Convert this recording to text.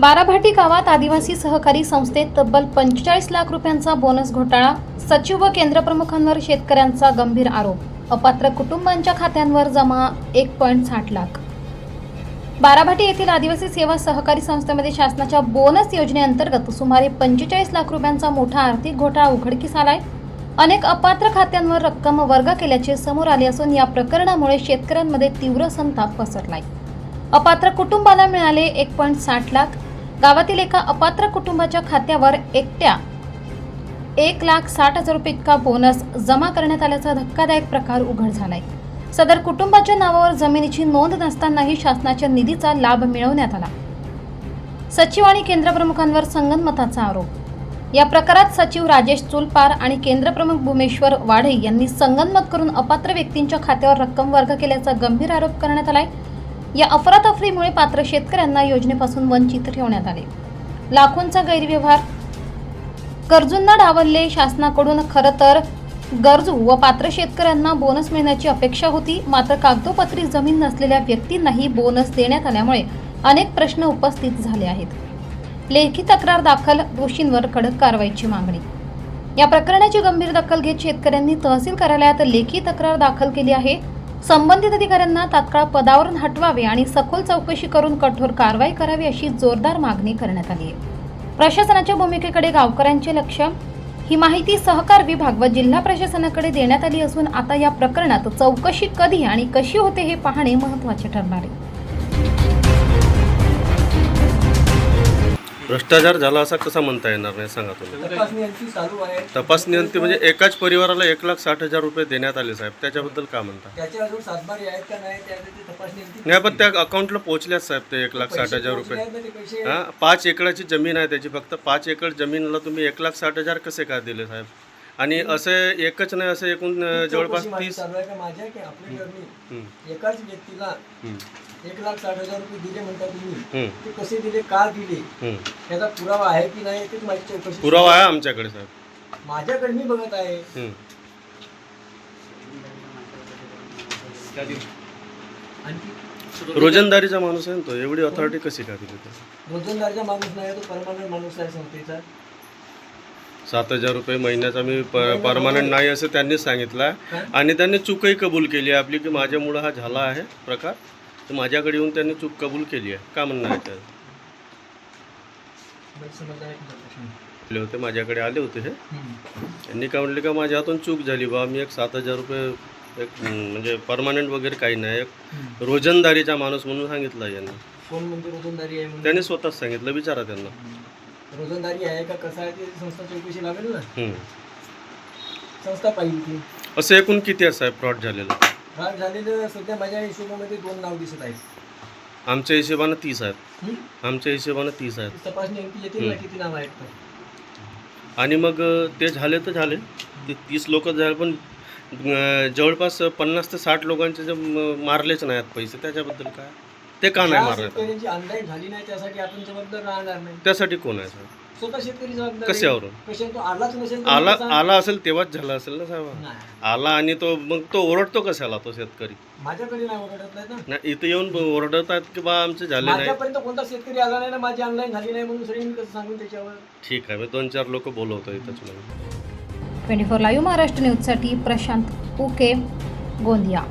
बाराभाटी गावात आदिवासी सहकारी संस्थेत तब्बल पंचेचाळीस लाख रुपयांचा बोनस घोटाळा सचिव व केंद्रप्रमुखांवर शेतकऱ्यांचा गंभीर आरोप अपात्र कुटुंबांच्या खात्यांवर जमा एक पॉईंट साठ लाख. बाराभाटी येथील आदिवासी सेवा सहकारी संस्थेमध्ये शासनाच्या बोनस योजनेअंतर्गत सुमारे पंचेचाळीस लाख रुपयांचा मोठा आर्थिक घोटाळा उघडकीस आलाय. अनेक अपात्र खात्यांवर रक्कम वर्ग केल्याचे समोर आले असून या प्रकरणामुळे शेतकऱ्यांमध्ये तीव्र संताप पसरलाय. अपात्र कुटुंबाला मिळाले एक पॉईंट साठ लाख गावातील एका अपात्र कुटुंबाच्या खात्यावर एकट्या एक लाख साठ हजार रुपये इतका बोनस जमा करण्यात आल्याचा धक्कादायक प्रकार उघड झालाय. सदर कुटुंबाच्या नावावर जमिनीची नोंद नसतानाही शासनाच्या निधीचा लाभ मिळवण्यात आला. सचिव आणि केंद्रप्रमुखांवर संगनमताचा आरोप. या प्रकारात सचिव राजेश चुलपार आणि केंद्रप्रमुख भूमेश्वर वाढे यांनी संगनमत करून अपात्र व्यक्तींच्या खात्यावर रक्कम वर्ग केल्याचा गंभीर आरोप करण्यात आलाय. या अफरातफरीमुळे पात्र शेतकऱ्यांना योजनेपासून वंचित ठेवण्यात आले. लाखोंचा गैरव्यवहार. कर्जूंना डावलले शासनाकडून खरं तर गरजू व पात्र शेतकऱ्यांना बोनस मिळण्याची अपेक्षा होती मात्र कागदोपत्री जमीन नसलेल्या व्यक्तींनाही बोनस देण्यात आल्यामुळे अनेक प्रश्न उपस्थित झाले आहेत. लेखी तक्रार दाखल दोषींवर कडक कारवाईची मागणी. या प्रकरणाची गंभीर दखल घेत शेतकऱ्यांनी तहसील कार्यालयात लेखी तक्रार दाखल केली आहे. संबंधित अधिकाऱ्यांना तात्काळ पदावरून हटवावे आणि सखोल चौकशी करून कठोर कारवाई करावी अशी जोरदार मागणी करण्यात आली आहे. प्रशासनाच्या भूमिकेकडे गावकऱ्यांचे लक्ष. ही माहिती सहकार विभाग व जिल्हा प्रशासनाकडे देण्यात आली असून आता या प्रकरणात चौकशी कधी आणि कशी होते हे पाहणे महत्त्वाचे ठरणार आहे. भ्रष्टाचार झाला असा कसा म्हणता येणार नाही? सांगा तुम्ही. तपासणी अंती म्हणजे एकाच परिवाराला एक लाख साठ हजार रुपये देण्यात आले साहेब. त्याच्याबद्दल का म्हणता? का नाही पण त्या अकाउंटला पोहोचल्याच साहेब ते एक लाख साठ हजार रुपये. हा पाच एकराची जमीन आहे त्याची. फक्त पाच एकर जमीनला तुम्ही एक लाख साठ हजार कसे काय दिले साहेब? आणि असे एकच नाही असे एकूण जवळपास तीस चालू आहे का माझ्या की आपली एकाच व्यक्तीला एक लाख साठ हजार रुपये दिले म्हणता तुम्ही. ते कसे दिले का दिले. त्याचा पुरावा आहे की नाही तेच माझी चौकशी पुरावा आहे आमच्याकडे साहेब. माझ्याकडे मी बघत आहे. रोजंदारीचा माणूस आहे ना तो एवढी अथॉरिटी कशी काय दिली? रोजंदारचा माणूस नाही तो परमानंट माणूस आहे संस्थेचा. सात हजार रुपये महिन्याचा मी परमानंट नाही असं त्यांनीच सांगितलं. काय? आणि त्यांनी चूकही कबूल केली आहे. आपली की माझ्यामुळं हा झाला आहे प्रकार. तर माझ्याकडे येऊन त्यांनी चूक कबूल केली आहे. का म्हणणं आहे आहे. आले होते माझ्याकडे आले होते हे. त्यांनी काय म्हणले का माझ्या हातून चूक झाली बा मी एक सात हजार रुपये एक म्हणजे परमानंट वगैरे काही नाही. एक. रोजंदारीचा माणूस म्हणून सांगितलं यांनी. आहे म्हणून? त्यांनी स्वतःच सांगितलं विचारा त्यांना. रोजंदारी आहे का कसं आहे ते संस्था चौकशी लागेल ना. संस्था पाहिजे ती. असं एकूण किती आहे साहेब फ्रॉड झालेलं? भाग झालेलं सध्या माझ्या हिशोबामध्ये दोन नाव दिसत आहेत. आमच्या हिशोबानं तीस आहेत. हं? आमच्या हिशोबानं तीस आहेत. तपासणी अंकी येतील ना हं. किती नाव आहेत तर. आणि मग अ, ते झाले तर झाले. ते तीस लोक झाले पण अ, जवळपास पन्नास ते साठ लोकांचे जे म- मारलेच नाहीत पैसे त्याच्याबद्दल काय? ते का नाही ज्या मारले शेतकऱ्यांची ऑनलाईन झाली नाही त्यासाठी आपण जबाबदार राहणार नाही. त्यासाठी कोण आहे साहेब? स्वतः शेतकरी जबाबदार आहे. कशावरून? कशावर तो आलाच नसेल तर आला? आला असेल तेव्हाच झाला असेल ना साहेब? नाही. आला आणि तो मग तो ओरडतो कशाला तो शेतकरी? माझ्याकडे नाही ओरडत नाही ना. नाही इथं येऊन ओरडतात की बा आमचे झाले नाही? माझ्यापर्यंत कोणता शेतकरी आला नाही ना माझी ऑनलाईन झाली नाही म्हणून सगळी मी कसं सांगून त्याच्यावर? ठीक आहे मी दोन चार लोक बोलवतो इथंच मग. ट्वेंटी फोर लाईव्ह महाराष्ट्र न्यूजसाठी प्रशांत उके गोंदिया.